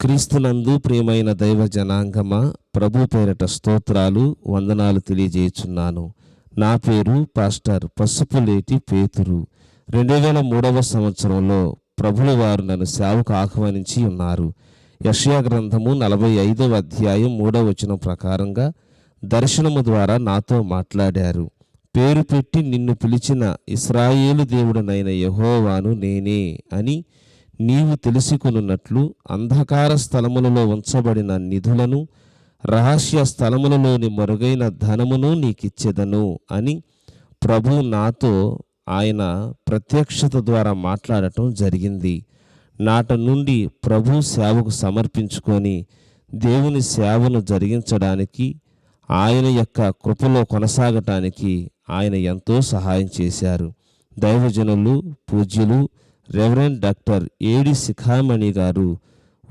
క్రీస్తునందు ప్రియమైన దైవ జనాంగమా ప్రభు పేరట స్తోత్రాలు వందనాలు తెలియజేయుచున్నాను. నా పేరు పాస్టర్ పసుపులేటి పేతురు. రెండు వేల మూడవ సంవత్సరంలో ప్రభుల వారు నన్ను సేవకు ఆహ్వానించి ఉన్నారు. యషయా గ్రంథము నలభై ఐదవ అధ్యాయం మూడవ వచనం ప్రకారంగా దర్శనము ద్వారా నాతో మాట్లాడారు. పేరు పెట్టి నిన్ను పిలిచిన ఇస్రాయేలు దేవుడనైన యహోవాను నేనే అని నీవు తెలుసుకొనున్నట్లు అంధకార స్థలములలో ఉంచబడిన నిధులను రహస్య స్థలములలోని మరుగైన ధనమును నీకిచ్చేదను అని ప్రభు నాతో ఆయన ప్రత్యక్షత ద్వారా మాట్లాడటం జరిగింది. నాట నుండి ప్రభు సేవకు సమర్పించుకొని దేవుని సేవను జరిగించడానికి ఆయన యొక్క కృపలో కొనసాగటానికి ఆయన ఎంతో సహాయం చేశారు. దైవజనులు పూజ్యులు రెవరెండ్ డాక్టర్ ఏడి శిఖామణి గారు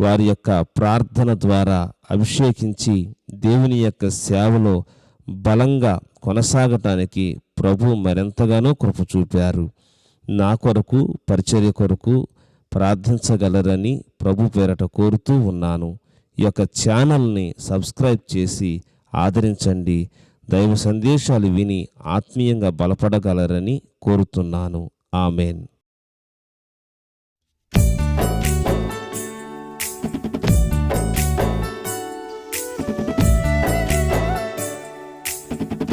వారి యొక్క ప్రార్థన ద్వారా అభిషేకించి దేవుని యొక్క సేవలో బలంగా కొనసాగటానికి ప్రభు మరెంతగానో కృప చూపారు. నా కొరకు పరిచర్య కొరకు ప్రార్థించగలరని ప్రభు పేరట కోరుతూ ఉన్నాను. ఈ యొక్క ఛానల్ని సబ్స్క్రైబ్ చేసి ఆదరించండి. దైవ సందేశాలు విని ఆత్మీయంగా బలపడగలరని కోరుతున్నాను. ఆమెన్.